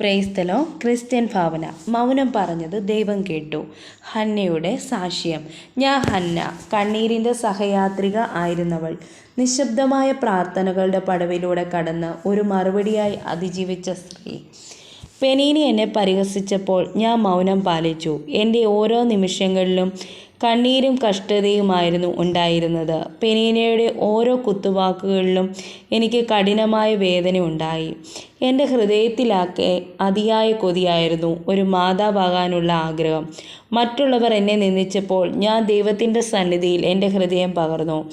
പ്രേസ്തലോ Christian ഭാവന മൗനം പറഞ്ഞത് ദൈവം കേട്ടു. ഹന്നയുടെ സാക്ഷ്യം. ഞാൻ ഹന്ന കണ്ണീരിന്റെ സഹയാത്രിക ആയിരുന്നവൾ. നിശബ്ദമായ പ്രാർത്ഥനകളുടെ പടവിലൂടെ കടന്ന് ഒരു മറുപടിയായി അതിജീവിച്ച സ്ത്രീ. പെനീനി എന്നെ പരിഹസിച്ചപ്പോൾ ഞാൻ മൗനം പാലിച്ചു. എന്റെ ഓരോ നിമിഷങ്ങളിലും കണ്ണീരും കഷ്ടതയുമായിരുന്നു ഉണ്ടായിരുന്നത്. പെനീനയുടെ ഓരോ കുത്തുവാക്കുകളിലും എനിക്ക് കഠിനമായ വേദന ഉണ്ടായി. എന്റെ ഹൃദയത്തിലാക്കെ അതിയായ കൊതിയായിരുന്നു ഒരു മാതാവാകാനുള്ള ആഗ്രഹം. മറ്റുള്ളവർ എന്നെ നിന്ദിച്ചപ്പോൾ ഞാൻ ദൈവത്തിന്റെ സന്നിധിയിൽ എന്റെ ഹൃദയം പകർന്നു.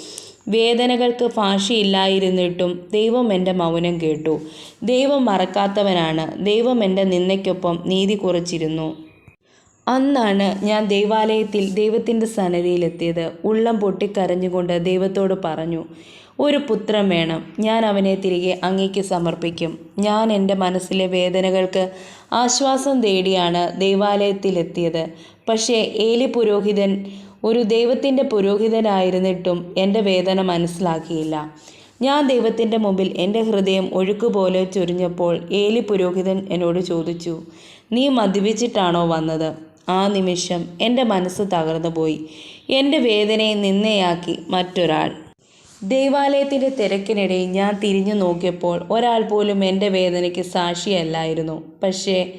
വേദനകൾക്ക് ഭാഷയില്ലായിരുന്നിട്ടും ദൈവം എന്റെ മൗനം കേട്ടു. ദൈവം മറക്കാത്തവനാണ്. ദൈവം എന്റെ നിന്നയ്ക്കൊപ്പം നീതി കുറിച്ചിരുന്നു. അന്നാണ് ഞാൻ ദൈവാലയത്തിൽ ദൈവത്തിന്റെ സന്നദ്ധിയിലെത്തിയത് ഉള്ളം പൊട്ടിക്കരഞ്ഞുകൊണ്ട് ദൈവത്തോട് പറഞ്ഞു ഒരു പുത്രം വേണം. ഞാൻ അവനെ തിരികെ അങ്ങേക്ക് സമർപ്പിക്കും. ഞാൻ എന്റെ മനസ്സിലെ വേദനകൾക്ക് ആശ്വാസം തേടിയാണ് ദൈവാലയത്തിലെത്തിയത്. പക്ഷേ ഏലി പുരോഹിതൻ ഒരു ദൈവത്തിന്റെ പുരോഹിതനായിരുന്നിട്ടും എന്റെ വേദന മനസ്സിലാക്കിയില്ല. ഞാൻ ദൈവത്തിന്റെ മുമ്പിൽ എന്റെ ഹൃദയം ഒഴുക്കുപോലെ ചൊരിഞ്ഞപ്പോൾ ഏലി പുരോഹിതൻ എന്നോട് ചോദിച്ചു നീ മദ്യപിച്ചിട്ടാണോ വന്നത്? ആ നിമിഷം എന്റെ മനസ്സ് തകർന്നുപോയി എന്റെ വേദനയെ നിന്നയാക്കി മറ്റൊരാൾ. ദേവാലയത്തിന്റെ തിരക്കിനിടയിൽ ഞാൻ തിരിഞ്ഞു നോക്കിയപ്പോൾ ഒരാൾ പോലും എന്റെ വേദനയ്ക്ക് സാക്ഷിയല്ലായിരുന്നു. പക്ഷേ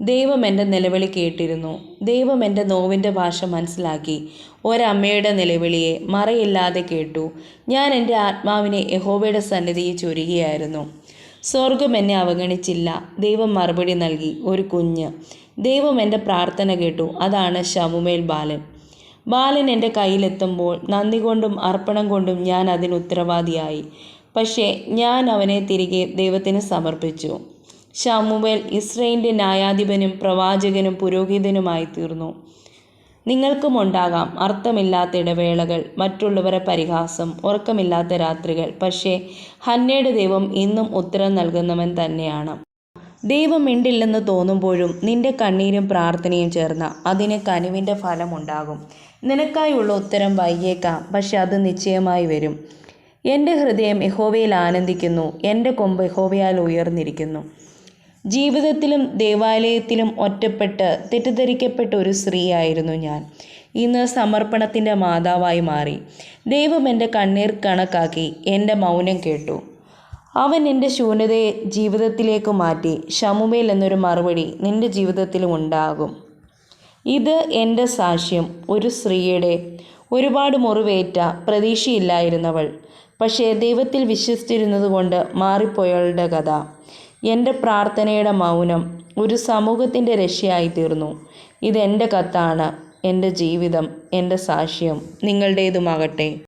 ദൈവം എന്റെ നിലവിളി കേട്ടിരുന്നു. ദൈവം എന്റെ നോവിന്റെ ഭാഷ മനസ്സിലാക്കി. ഒരമ്മയുടെ നിലവിളിയെ മറയില്ലാതെ കേട്ടു. ഞാൻ എന്റെ ആത്മാവിനെ യഹോബയുടെ സന്നിധിയിൽ ചൊരുകയായിരുന്നു സ്വർഗം എന്നെ അവഗണിച്ചില്ല. ദൈവം മറുപടി നൽകി. ഒരു കുഞ്ഞ്. ദൈവം എന്റെ പ്രാർത്ഥന കേട്ടു. അതാണ് ശമുമേൽ ബാലൻ. ബാലൻ എന്റെ കയ്യിലെത്തുമ്പോൾ നന്ദി കൊണ്ടും അർപ്പണം കൊണ്ടും ഞാൻ അതിന് ഉത്തരവാദിയായി. പക്ഷേ ഞാൻ അവനെ തിരികെ ദൈവത്തിന് സമർപ്പിച്ചു. ഷമുവേൽ ഇസ്രയേലിന്റെ ന്യായാധിപനും പ്രവാചകനും പുരോഹിതനുമായി തീർന്നു. നിങ്ങൾക്കും ഉണ്ടാകാം അർത്ഥമില്ലാത്ത ഇടവേളകൾ മറ്റുള്ളവരെ പരിഹാസം ഉറക്കമില്ലാത്ത രാത്രികൾ. പക്ഷേ ഹന്നയുടെ ദൈവം ഇന്നും ഉത്തരം നൽകുന്നവൻ തന്നെയാണ്. ദൈവം മിണ്ടില്ലെന്ന് തോന്നുമ്പോഴും നിന്റെ കണ്ണീരും പ്രാർത്ഥനയും ചേർന്ന അതിന് കനിവിന്റെ ഫലമുണ്ടാകും. നിനക്കായുള്ള ഉത്തരം വൈകിയേക്കാം പക്ഷെ അത് നിശ്ചയമായി വരും. എന്റെ ഹൃദയം യഹോവയിൽ ആനന്ദിക്കുന്നു എന്റെ കൊമ്പ് യഹോവയാൽ ഉയർന്നിരിക്കുന്നു. ജീവിതത്തിലും ദേവാലയത്തിലും ഒറ്റപ്പെട്ട് തെറ്റിദ്ധരിക്കപ്പെട്ട ഒരു സ്ത്രീയായിരുന്നു ഞാൻ. ഇന്ന് സമർപ്പണത്തിന്റെ മാതാവായി മാറി. ദൈവം എന്റെ കണ്ണീർ കണക്കാക്കി എന്റെ മൗനം കേട്ടു. അവൻ എന്റെ ശൂന്യതയെ ജീവിതത്തിലേക്ക് മാറ്റി ഷമുമേൽ എന്നൊരു മറുപടി നിന്റെ ജീവിതത്തിലും ഉണ്ടാകും. ഇത് എന്റെ സാക്ഷ്യം. ഒരു സ്ത്രീയുടെ ഒരുപാട് മുറിവേറ്റ പ്രതീക്ഷയില്ലായിരുന്നവൾ. പക്ഷേ ദൈവത്തിൽ വിശ്വസിച്ചിരുന്നത് കൊണ്ട് മാറിപ്പോയവളുടെ കഥ. എന്റെ പ്രാർത്ഥനയുടെ മൗനം ഒരു സമൂഹത്തിന്റെ രക്ഷയായി തീർന്നു ഇതെന്റെ കത്താണ്. എന്റെ ജീവിതം. എന്റെ സാക്ഷ്യം. നിങ്ങളുടേതുമാകട്ടെ.